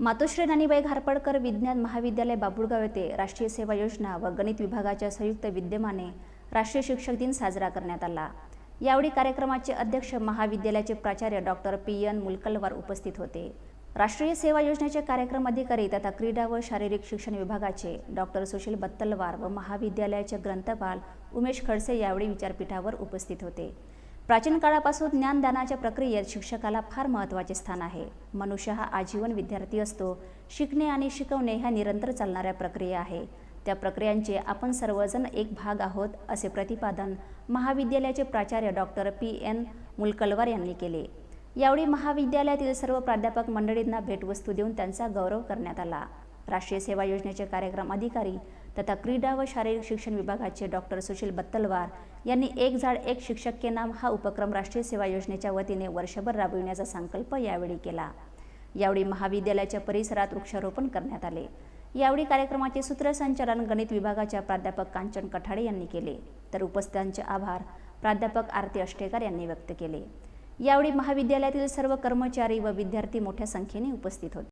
मातोश्री नानीबाई घारपडकर विज्ञान महाविद्यालय बाबुळगाव येथे राष्ट्रीय सेवा योजना व गणित विभागाच्या संयुक्त विद्यमाने राष्ट्रीय शिक्षक दिन साजरा करण्यात आला. यावेळी कार्यक्रमाचे अध्यक्ष महाविद्यालयाचे प्राचार्य डॉक्टर पी. एन. मुलकलवार उपस्थित होते. राष्ट्रीय सेवा योजनेचे कार्यक्रम अधिकारी तथा क्रीडा व शारीरिक शिक्षण विभागाचे डॉक्टर सुशील बत्तलवार व महाविद्यालयाचे ग्रंथपाल उमेश खडसे यावेळी विचारपीठावर उपस्थित होते. प्राचीन काळापासून ज्ञानदानाच्या प्रक्रियेत शिक्षकाला फार महत्त्वाचे स्थान आहे. मनुष्य हा आजीवन विद्यार्थी असतो. शिकणे आणि शिकवणे ह्या निरंतर चालणाऱ्या प्रक्रिया आहे. त्या प्रक्रियांचे आपण सर्वजण एक भाग आहोत असे प्रतिपादन महाविद्यालयाचे प्राचार्य डॉक्टर पी. एन. मुलकलवार यांनी केले. यावेळी महाविद्यालयातील सर्व प्राध्यापक मंडळींना भेटवस्तू देऊन त्यांचा गौरव करण्यात आला. राष्ट्रीय सेवा योजनेचे कार्यक्रम अधिकारी तथा क्रीडा व शारीरिक शिक्षण विभागाचे डॉक्टर सुशील बत्तलवार यांनी एक झाड एक शिक्षक के नाम हा उपक्रम राष्ट्रीय सेवा योजनेच्या वतीने वर्षभर राबविण्याचा संकल्प यावेळी केला. यावेळी महाविद्यालयाच्या परिसरात वृक्षारोपण करण्यात आले. यावेळी कार्यक्रमाचे सूत्रसंचालन गणित विभागाच्या प्राध्यापक कांचन कठाडे यांनी केले. तर उपस्थितांचे आभार प्राध्यापक आरती अष्टेकर यांनी व्यक्त केले. यावेळी महाविद्यालयातील सर्व कर्मचारी व विद्यार्थी मोठ्या संख्येने उपस्थित होते.